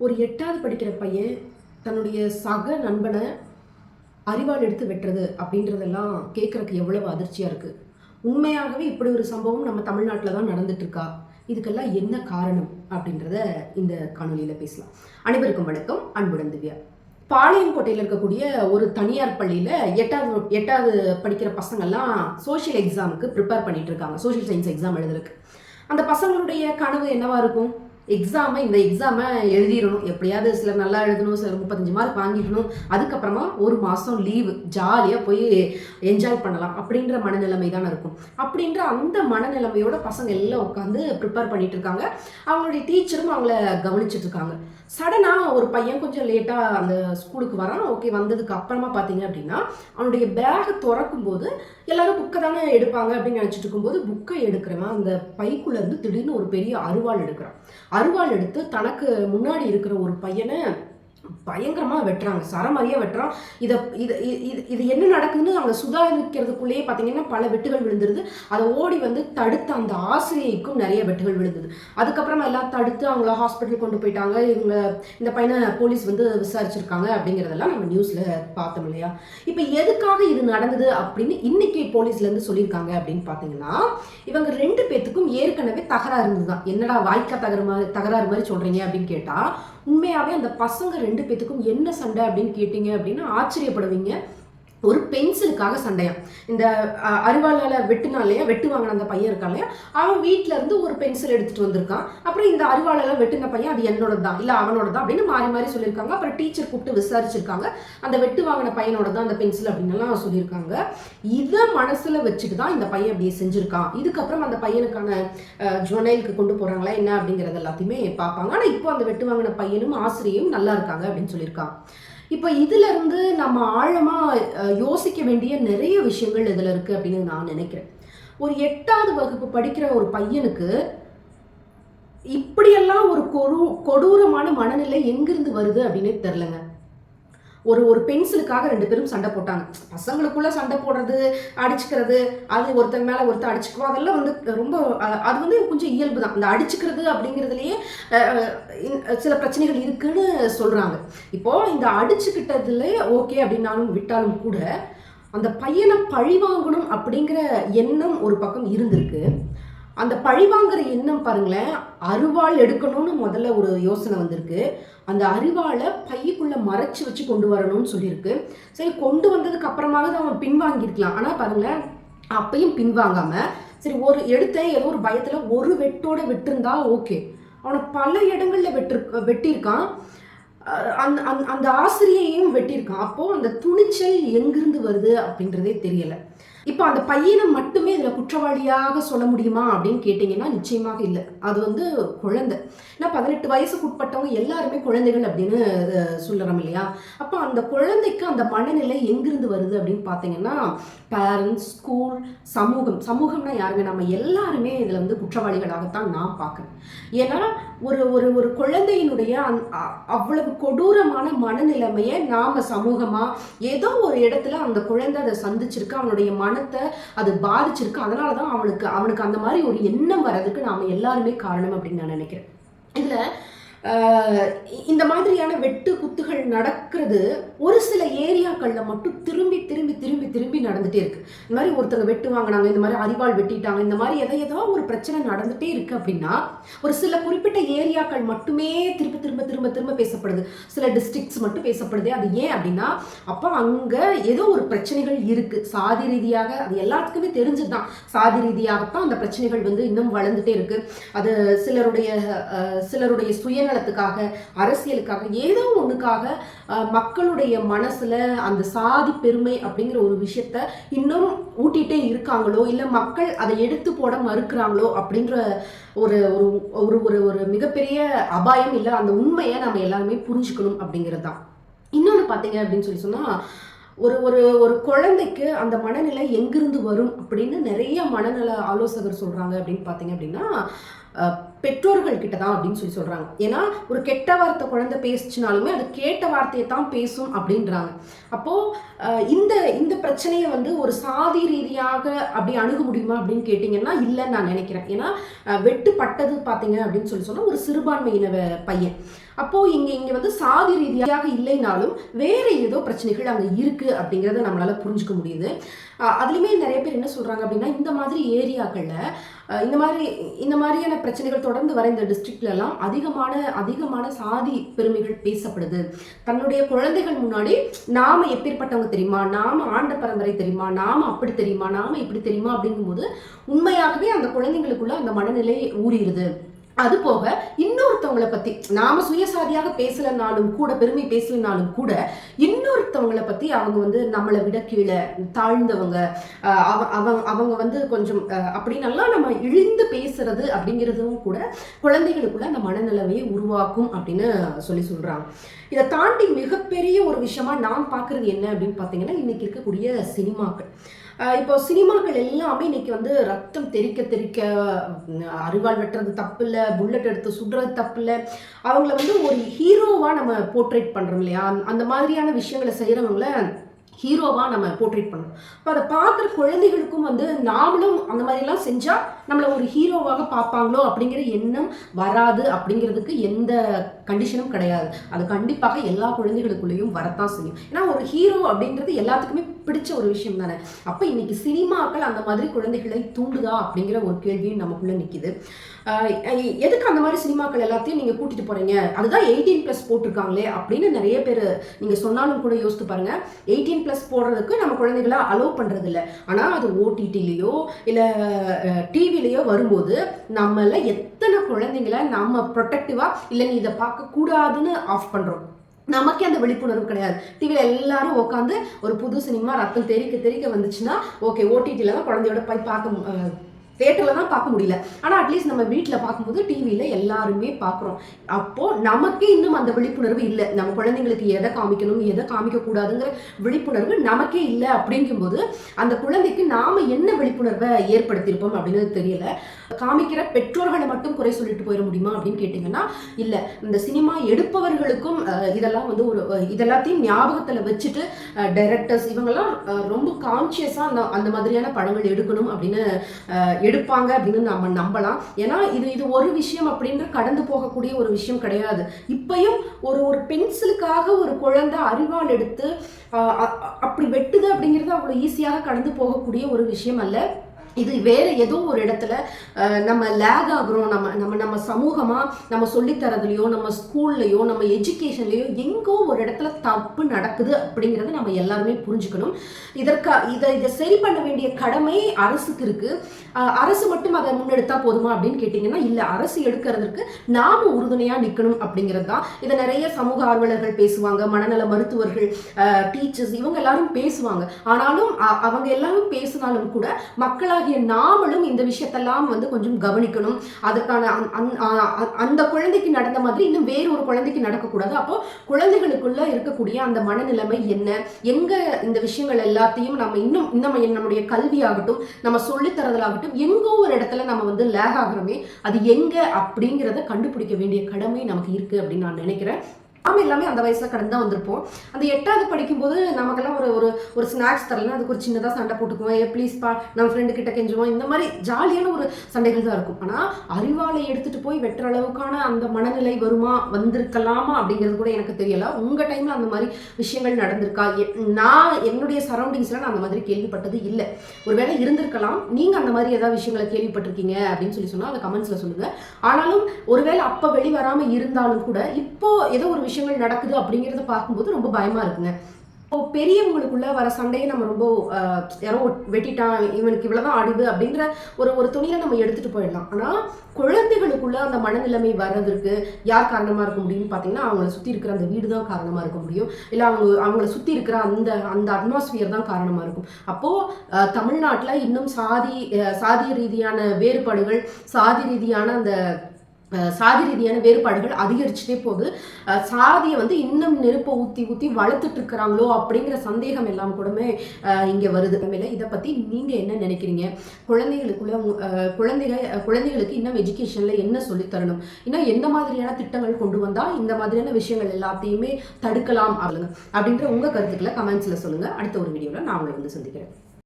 ஒரு எட்டாவது படிக்கிற பையன் தன்னுடைய சக நண்பனை அறிவால் எடுத்து வெட்டுறது அப்படின்றதெல்லாம் கேட்குறக்கு எவ்வளவு அதிர்ச்சியாக இருக்குது உண்மையாகவே இப்படி ஒரு சம்பவம் நம்ம தமிழ்நாட்டில் தான் நடந்துட்டுருக்கா? இதுக்கெல்லாம் என்ன காரணம் அப்படின்றத இந்த காணொலியில் பேசலாம். அனைவருக்கும் வணக்கம். அன்புடன் திவ்யா. பாளையங்கோட்டையில் இருக்கக்கூடிய ஒரு தனியார் பள்ளியில் எட்டாவது எட்டாவது படிக்கிற பசங்கள்லாம் சோஷியல் எக்ஸாமுக்கு ப்ரிப்பேர் பண்ணிட்டு இருக்காங்க. சோஷியல் சயின்ஸ் எக்ஸாம் எழுதுறதுக்கு. அந்த பசங்களுடைய கனவு என்னவாக இருக்கும்? எக்ஸாமை இந்த எக்ஸாமை எழுதிடணும். எப்படியாவது சிலர் நல்லா எழுதணும் சிலர் முப்பத்தஞ்சு மார்க் வாங்கிடணும். அதுக்கப்புறமா ஒரு மாதம் லீவு ஜாலியாக போய் என்ஜாய் பண்ணலாம் அப்படின்ற மனநிலைமை தானே இருக்கும். அப்படின்ற அந்த மனநிலைமையோட பசங்க எல்லாம் உட்காந்து ப்ரிப்பேர் பண்ணிட்டு இருக்காங்க. அவங்களுடைய டீச்சரும் அவங்கள கவனிச்சுட்டு இருக்காங்க. சடனாக ஒரு பையன் கொஞ்சம் லேட்டாக அந்த ஸ்கூலுக்கு வரான். ஓகே வந்ததுக்கு அப்புறமா பார்த்தீங்க அப்படின்னா அவனுடைய பேகை திறக்கும் போது எல்லாரும் புக்கை தானே எடுப்பாங்க அப்படின்னு நினச்சிட்டு இருக்கும்போது புக்கை எடுக்கிறவன் அந்த பைக்குள்ளேருந்து திடீர்னு ஒரு பெரிய அருவாள் எடுக்கிறான். அருவாள் எடுத்து தனக்கு முன்னாடி இருக்கிற ஒரு பையனை பயங்கரமாக வெட்டுறாங்க சரமாரியாக வெட்டுறான். இதை இது இது இது என்ன நடக்குதுன்னு அவங்க சுதாரிக்கிறதுக்குள்ளேயே பார்த்தீங்கன்னா பல வெட்டுகள் விழுந்துருது. அதை ஓடி வந்து தடுத்த அந்த ஆசிரியைக்கும் நிறைய வெட்டுகள் விழுந்தது. அதுக்கப்புறமா எல்லாம் தடுத்து அவங்கள ஹாஸ்பிட்டல் கொண்டு போயிட்டாங்க. இவங்க இந்த பையனை போலீஸ் வந்து விசாரிச்சிருக்காங்க அப்படிங்கிறதெல்லாம் நம்ம நியூஸில் பார்த்தோம் இல்லையா? இப்போ எதுக்காக இது நடந்தது அப்படின்னு இன்னைக்கு போலீஸ்லேருந்து சொல்லியிருக்காங்க அப்படின்னு பார்த்தீங்கன்னா இவங்க ரெண்டு பேத்துக்கும் ஏற்கனவே தகராறு இருந்தது தான் என்னடா வாய்க்கா தகர மாதிரி தகராறு மாதிரி சொல்கிறீங்க அப்படின்னு கேட்டால் உண்மையாகவே அந்த பசங்க ரெண்டு பேத்துக்கும் என்ன சண்டை அப்படின்னு கேட்டிங்க அப்படின்னா ஆச்சரியப்படுவீங்க. ஒரு பென்சிலுக்காக சண்டையாம். இந்த அஹ், அரிவாளால வெட்டுனாலையா வெட்டு வாங்கின அந்த பையன் இருக்கான் இல்லையா? அவன் வீட்டில இருந்து ஒரு பென்சில் எடுத்துட்டு வந்திருக்கான். அப்புறம் இந்த அரிவாளால வெட்டுன பையன் அது என்னோட தான் இல்லை அவனோட தான் அப்படின்னு மாறி மாறி சொல்லியிருக்காங்க. அப்புறம் டீச்சர் கூப்பிட்டு விசாரிச்சிருக்காங்க. அந்த வெட்டு வாங்கின பையனோட தான் அந்த பென்சில் அப்படின்னுலாம் சொல்லியிருக்காங்க. இதை மனசுல வச்சுட்டு தான் இந்த பையன் அப்படியே செஞ்சிருக்கான். இதுக்கப்புறம் அந்த பையனுக்கான ஜுவனைலுக்கு கொண்டு போறாங்களா என்ன அப்படிங்கறது எல்லாத்தையுமே பார்ப்பாங்க. ஆனால் இப்போ அந்த வெட்டு வாங்கின பையனும் ஆசிரியரும் நல்லா இருக்காங்க அப்படின்னு சொல்லியிருக்கான் இப்போ இதுல இருந்து நம்ம ஆழமா யோசிக்க வேண்டிய நிறைய விஷயங்கள் இதுல இருக்கு அப்படின்னு நான் நினைக்கிறேன். ஒரு எட்டாவது வகுப்பு படிக்கிற ஒரு பையனுக்கு இப்படியெல்லாம் ஒரு கொடூ கொடூரமான மனநிலை எங்கிருந்து வருது அப்படின்னே தெரிலங்க ஒரு ஒரு பென்சிலுக்காக ரெண்டு பேரும் சண்டை போட்டாங்க. பசங்களுக்குள்ள சண்டை போடுறது அடிச்சுக்கிறது அது ஒருத்தர் மேல ஒருத்தர் அடிச்சுக்குவோம் அதெல்லாம் வந்து ரொம்ப அது வந்து கொஞ்சம் இயல்பு தான். இந்த அடிச்சுக்கிறது அப்படிங்கிறதுலயே இன்- சில பிரச்சனைகள் இருக்குன்னு சொல்றாங்க. இப்போ இந்த அடிச்சுக்கிட்டதுல ஓகே அப்படின்னாலும் விட்டாலும் கூட அந்த பையனை பழி வாங்கணும் அப்படிங்கிற எண்ணம் ஒரு பக்கம் இருந்திருக்கு. அந்த பழிவாங்கிற எண்ணம் பாருங்களேன் அருவாள் எடுக்கணும்னு முதல்ல ஒரு யோசனை வந்திருக்கு. அந்த அரிவாளை பையுக்குள்ள மறைச்சு வச்சு கொண்டு வரணும்னு சொல்லியிருக்கு. சரி கொண்டு வந்ததுக்கு அப்புறமாவது அவன் பின்வாங்கியிருக்கலாம். ஆனால் பாருங்களேன் அப்பையும் பின்வாங்காம சரி ஒரு எடுத்த ஏதோ ஒரு பயத்துல ஒரு வெட்டோட விட்டிருந்தா ஓகே. அவனை பல இடங்கள்ல வெட்டு வெட்டியிருக்கான். அந்த அந்த அந்த ஆசிரியையும் வெட்டியிருக்கான். அப்போ அந்த துணிச்சல் எங்கிருந்து வருது அப்படின்றதே தெரியல. இப்போ அந்த பையனை மட்டுமே இதில் குற்றவாளியாக சொல்ல முடியுமா அப்படின்னு கேட்டிங்கன்னா நிச்சயமாக இல்லை. அது வந்து குழந்தை. ஏன்னா பதினெட்டு வயசுக்கு உட்பட்டவங்க எல்லாருமே குழந்தைகள் அப்படின்னு சொல்லுறோம் இல்லையா? அப்போ அந்த குழந்தைக்கு அந்த மனநிலை எங்கிருந்து வருது அப்படின்னு பார்த்தீங்கன்னா பேரண்ட்ஸ் ஸ்கூல் சமூகம். சமூகம்னா யாருங்க? நம்ம எல்லாருமே இதில் வந்து குற்றவாளிகளாகத்தான் நான் பார்க்குறேன் ஏன்னா ஒரு ஒரு ஒரு குழந்தையினுடைய அந் அ- அவ்வளவு கொடூரமான மனநிலைமையை நாம் சமூகமாக ஏதோ ஒரு இடத்துல அந்த குழந்தை அதை சந்திச்சிருக்கு அவனுடைய மனத்தை அது பாதிச்சிருக்கு. அதனால தான் அவனுக்கு அவனுக்கு அந்த மாதிரி ஒரு எண்ணம் வர்றதுக்கு நாம எல்லாருமே காரணம் அப்படின்னு நான் நினைக்கிறேன். இதில் இந்த மாதிரியான வெட்டு குத்துகள் நடக்கிறது ஒரு சில ஏரியாக்களில் மட்டும் திரும்பி திரும்பி திரும்பி திரும்பி நடந்துகிட்டே இருக்கு. இந்த மாதிரி ஒருத்தங்க வெட்டு வாங்கினாங்க இந்த மாதிரி அறிவாள் வெட்டிட்டாங்க இந்த மாதிரி எதை ஏதோ ஒரு பிரச்சனை நடந்துகிட்டே இருக்கு அப்படின்னா ஒரு சில குறிப்பிட்ட ஏரியாக்கள் மட்டுமே திரும்ப திரும்ப திரும்ப திரும்ப பேசப்படுது. சில டிஸ்ட்ரிக்ட்ஸ் மட்டும் பேசப்படுது அது ஏன் அப்படின்னா அப்போ அங்கே ஏதோ ஒரு பிரச்சனைகள் இருக்கு. சாதி ரீதியாக அது எல்லாத்துக்குமே தெரிஞ்சதுதான். சாதி ரீதியாகத்தான் அந்த பிரச்சனைகள் வந்து இன்னும் வளர்ந்துட்டே இருக்கு. அது சிலருடைய சிலருடைய சுய சுயநலத்துக்காக அரசியலுக்காக ஏதோ ஒன்றுக்காக மக்களுடைய மனசுல அந்த சாதி பெருமை அப்படிங்கிற ஒரு விஷயத்த இன்னும் ஊட்டிகிட்டே இருக்காங்களோ இல்லை மக்கள் அதை எடுத்து போட மறுக்கிறாங்களோ அப்படின்ற ஒரு ஒரு ஒரு ஒரு ஒரு மிகப்பெரிய அபாயம் இல்லை அந்த உண்மையை நம்ம எல்லாருமே புரிஞ்சுக்கணும் அப்படிங்கிறது தான் இன்னொன்று பார்த்தீங்க அப்படின்னு சொல்லி சொன்னால் ஒரு ஒரு ஒரு குழந்தைக்கு அந்த மனநிலை எங்கிருந்து வரும் அப்படின்னு நிறைய மனநல ஆலோசகர் சொல்கிறாங்க அப்படின்னு பார்த்தீங்க அப்படின்னா பெற்றோர்கள் கிட்ட தான் அப்படின்னு சொல்லி சொல்கிறாங்க ஏன்னா ஒரு கெட்ட வார்த்தை குழந்தை பேசுச்சுனாலுமே அது கேட்ட வார்த்தையை தான் பேசும் அப்படின்றாங்க. அப்போது இந்த இந்த பிரச்சனையை வந்து ஒரு சாதி ரீதியாக அப்படி அணுக முடியுமா அப்படின்னு கேட்டிங்கன்னா இல்லைன்னு நான் நினைக்கிறேன். ஏன்னா வெட்டுப்பட்டது பார்த்தீங்க அப்படின்னு சொல்லி சொன்னால் ஒரு சிறுபான்மையின பையன். அப்போ இங்க இங்க வந்து சாதி ரீதியாக இல்லைனாலும் வேற ஏதோ பிரச்சனைகள் அங்க இருக்கு அப்படிங்கறத நம்மளால புரிஞ்சுக்க முடியுது. அதுலேயுமே அதுலயுமே நிறைய பேர் என்ன சொல்றாங்க அப்படின்னா இந்த மாதிரி ஏரியாக்கள்ல இந்த மாதிரி இந்த மாதிரியான பிரச்சனைகள் தொடர்ந்து வர இந்த டிஸ்ட்ரிக்ட்லலாம் அதிகமான அதிகமான சாதி பெருமைகள் பேசப்படுது. தன்னுடைய குழந்தைகள் முன்னாடி நாம் எப்பேற்பட்டவங்க தெரியுமா? நாம் ஆண்ட பரம்பரை தெரியுமா? நாம் அப்படி தெரியுமா? நாம் இப்படி தெரியுமா? அப்படிங்கும்போது உண்மையாகவே அந்த குழந்தைங்களுக்குள்ள அந்த மனநிலை ஊறிடுது. அது போக இன்னொருத்தவங்களை பத்தி நாம சுயசாதியாக பேசலனாலும் கூட பெருமை பேசலனாலும் கூட இன்னொருத்தவங்களை பத்தி அவங்க வந்து நம்மளை விட கீழே தாழ்ந்தவங்க அவ- அவங்க அவங்க வந்து கொஞ்சம் அஹ், அப்படின்னெல்லாம் நம்ம இழிந்து பேசுறது அப்படிங்கிறதும் கூட குழந்தைகளுக்குள்ள அந்த மனநிலைமையை உருவாக்கும் அப்படின்னு சொல்லி சொல்றாங்க. இதை தாண்டி மிகப்பெரிய ஒரு விஷயமா நான் பார்க்குறது என்ன அப்படின்னு பார்த்தீங்கன்னா இன்னைக்கு இருக்கக்கூடிய சினிமாக்கள். இப்போ சினிமாக்கள் எல்லாமே இன்னைக்கு வந்து ரத்தம் தெறிக்க தெறிக்க உம், அரிவாள் வெட்டுறது தப்பு இல்லை புல்லட் எடுத்து சுடுறது தப்பு இல்லை அவங்கள வந்து ஒரு ஹீரோவாக நம்ம போர்ட்ரேட் பண்ணுறோம் இல்லையா? அந்த மாதிரியான விஷயங்களை செய்கிறவங்கள ஹீரோவாக நம்ம போர்ட்ரேட் பண்ணோம் இப்போ அதை பார்க்குற குழந்தைகளுக்கும் வந்து நாமளும் அந்த மாதிரிலாம் செஞ்சால் நம்மளை ஒரு ஹீரோவாக பார்ப்பாங்களோ அப்படிங்கிற எண்ணம் வராது அப்படிங்கிறதுக்கு எந்த கண்டிஷனும் கிடையாது. அது கண்டிப்பாக எல்லா குழந்தைகளுக்குள்ளேயும் வரத்தான் செய்யும். ஏன்னா ஒரு ஹீரோ அப்படின்றது எல்லாத்துக்குமே பிடிச்ச ஒரு விஷயம் தானே? அப்போ இன்னைக்கு சினிமாக்கள் அந்த மாதிரி குழந்தைகளை தூண்டுதா அப்படிங்கிற ஒரு கேள்வியும் நமக்குள்ளே நிற்கிது எதுக்கு அந்த மாதிரி சினிமாக்கள் எல்லாத்தையும் நீங்கள் கூட்டிகிட்டு போகிறீங்க அதுதான் எயிட்டீன் ப்ளஸ் போட்டிருக்காங்களே அப்படின்னு நிறைய பேர் நீங்கள் சொன்னாலும் கூட யோசித்து பாருங்கள் எயிட்டீன் ப்ளஸ் போடுறதுக்கு நம்ம குழந்தைகளை அலோவ் பண்ணுறதில்ல ஆனால் அது ஓடிடிலேயோ இல்லை டிவிலேயோ வரும்போது நம்மள எத்தனை குழந்தைங்களை நம்ம ப்ரொடெக்டிவாக இல்லை நீ இதை பார்க்கக்கூடாதுன்னு ஆஃப் பண்ணுறோம் நமக்கே அந்த விழிப்புணர்வு கிடையாது. டிவியில் எல்லாரும் உட்காந்து ஒரு புது சினிமா ரத்தம் தெறிக்க தெறிக்க வந்துச்சுன்னா ஓகே ஓடிடியில் தான் குழந்தையோட போய் பார்க்க தேட்டரில் தான் பார்க்க முடியல. ஆனால் அட்லீஸ்ட் நம்ம வீட்டில் பார்க்கும்போது டிவியில் எல்லாருமே பார்க்குறோம். அப்போது நமக்கே இன்னும் அந்த விழிப்புணர்வு இல்லை. நம்ம குழந்தைங்களுக்கு எதை காமிக்கணும் எதை காமிக்கக்கூடாதுங்கிற விழிப்புணர்வு நமக்கே இல்லை அப்படிங்கும்போது அந்த குழந்தைக்கு நாம் என்ன விழிப்புணர்வை ஏற்படுத்தியிருப்போம் அப்படின்னு தெரியல. காமிக்கிற பெற்றோர்களை மட்டும் குறை சொல்லிட்டு போயிட முடியுமா அப்படின்னு கேட்டிங்கன்னா இல்லை. இந்த சினிமா எடுப்பவர்களுக்கும் இதெல்லாம் வந்து ஒரு இதெல்லாத்தையும் ஞாபகத்தில் வச்சுட்டு டைரக்டர்ஸ் இவங்கெல்லாம் ரொம்ப கான்சியஸாக அந்த அந்த மாதிரியான படங்கள் எடுக்கணும் அப்படின்னு எடுப்பாங்க அப்படின்னு நம்ம நம்பலாம். ஏன்னா இது இது ஒரு விஷயம் அப்படின்ற கடந்து போகக்கூடிய ஒரு விஷயம் கிடையாது. இப்பயும் ஒரு ஒரு பென்சிலுக்காக ஒரு குழந்தை அறிவால் எடுத்து அப்படி வெட்டுது அப்படிங்கிறது அவ்வளோ ஈஸியாக கடந்து போகக்கூடிய ஒரு விஷயம் அல்ல. இது வேற ஏதோ ஒரு இடத்துல நம்ம லேக் ஆகுறோம். நம்ம நம்ம நம்ம சமூகமா நம்ம சொல்லித்தரதுலையோ நம்ம ஸ்கூல்லையோ நம்ம எஜுகேஷன்லையோ எங்கோ ஒரு இடத்துல தப்பு நடக்குது அப்படிங்கிறத நம்ம எல்லாருமே புரிஞ்சுக்கணும். இதற்கா இதை இதை சரி பண்ண வேண்டிய கடமை அரசுக்கு இருக்கு. அரசு மட்டும் அதை முன்னெடுத்தா போதுமா அப்படின்னு கேட்டிங்கன்னா இல்லை அரசு எடுக்கிறதுக்கு நாம உறுதுணையாக நிற்கணும் அப்படிங்கிறது தான். இதை நிறைய சமூக ஆர்வலர்கள் பேசுவாங்க மனநல மருத்துவர்கள் டீச்சர்ஸ் இவங்க எல்லாரும் பேசுவாங்க. ஆனாலும் அவங்க எல்லாரும் பேசினாலும் கூட மக்களாக மக்களாகிய நாமளும் இந்த விஷயத்தெல்லாம் வந்து கொஞ்சம் கவனிக்கணும். அதுக்கான அந்த- அ- அந்த குழந்தைக்கு நடந்த மாதிரி இன்னும் வேற ஒரு குழந்தைக்கு நடக்கக்கூடாது. அப்போ குழந்தைகளுக்குள்ள இருக்கக்கூடிய அந்த மனநிலைமை என்ன? எங்க இந்த விஷயங்கள் எல்லாத்தையும் நம்ம இன்னும் நம்ம நம்முடைய கல்வியாகட்டும் நம்ம சொல்லித்தரதலாகட்டும் எங்கோ ஒரு இடத்துல நம்ம வந்து லேக் ஆகுறோமே அது எங்க அப்படிங்கிறத கண்டுபிடிக்க வேண்டிய கடமை நமக்கு இருக்கு அப்படின்னு நான் நினைக்கிறேன். ஆமாம் எல்லாமே அந்த வயசில் கடந்து தான் வந்திருப்போம். அந்த எட்டாவது படிக்கும்போது நமக்கெல்லாம் ஒரு ஒரு ஒரு ஸ்நாக்ஸ் தரலாம் அதுக்கு ஒரு சின்னதாக சண்டை போட்டுக்குவோம். ஏ ப்ளீஸ்ப்பா நம்ம ஃப்ரெண்டு கிட்ட கெஞ்சுவோம். இந்த மாதிரி ஜாலியான ஒரு சண்டைகள் தான் இருக்கும். ஆனால் அறிவாளை எடுத்துகிட்டு போய் வெட்டுற அளவுக்கான அந்த மனநிலை வருமா வந்திருக்கலாமா அப்படிங்கிறது கூட எனக்கு தெரியலை. உங்கள் டைமில் அந்த மாதிரி விஷயங்கள் நடந்திருக்கா? நான் என்னுடைய சரௌண்டிங்ஸில் நான் அந்த மாதிரி கேள்விப்பட்டது இல்லை. ஒருவேளை இருந்திருக்கலாம். நீங்கள் அந்த மாதிரி ஏதாவது விஷயங்களை கேள்விப்பட்டிருக்கீங்க அப்படின்னு சொல்லி சொன்னால் அதை கமெண்ட்ஸில் சொல்லுங்கள் ஆனாலும் ஒருவேளை அப்போ வெளி வராம இருந்தாலும் கூட இப்போ ஏதோ ஒரு விஷயங்கள் நடக்குது அப்படிங்கிறத பார்க்கும்போது ரொம்ப பயமா இருக்குங்க. இப்போ பெரியவங்களுக்குள்ள வர சண்டையை நம்ம ரொம்ப யாரோ வெட்டிட்டான் இவனுக்கு இவ்வளவுதான் அடிவு அப்படிங்கிற ஒரு ஒரு துணியில நம்ம எடுத்துட்டு போயிடலாம். ஆனா குழந்தைகளுக்குள்ள அந்த மனநிலைமை வர்றதற்கு யார் காரணமா இருக்க முடியும்னு பார்த்தீங்கன்னா அவங்கள சுத்தி இருக்கிற அந்த வீடு தான் காரணமா இருக்க முடியும். இல்ல அவங்க அவங்கள சுத்தி இருக்கிற அந்த அந்த அட்மாஸ்பியர் தான் காரணமா இருக்கும். அப்போ தமிழ்நாட்டில் இன்னும் சாதி சாதி சாதிய ரீதியான வேறுபாடுகள் சாதி ரீதியான அந்த சாதி ரீதியான வேறுபாடுகள் அதிகரிச்சுட்டே போகுது. சாதியை வந்து இன்னும் நெருப்பை ஊற்றி ஊற்றி வளர்த்துட்டு இருக்கிறாங்களோ அப்படிங்கிற சந்தேகம் எல்லாம் கூடமே இங்கே வருது. மேல இதை பற்றி நீங்கள் என்ன நினைக்கிறீங்க? குழந்தைகளுக்குள்ள குழந்தைகள் குழந்தைகளுக்கு இன்னும் எஜுகேஷனில் என்ன சொல்லித் தரணும்? இன்னும் எந்த மாதிரியான திட்டங்கள் கொண்டு வந்தால் இந்த மாதிரியான விஷயங்கள் எல்லாத்தையுமே தடுக்கலாம்? அப்படிங்க அப்படின்ற உங்கள் கருத்துக்களை கமெண்ட்ஸில் சொல்லுங்கள் அடுத்த ஒரு வீடியோவில் நான் உங்களை வந்து சந்திக்கிறேன்.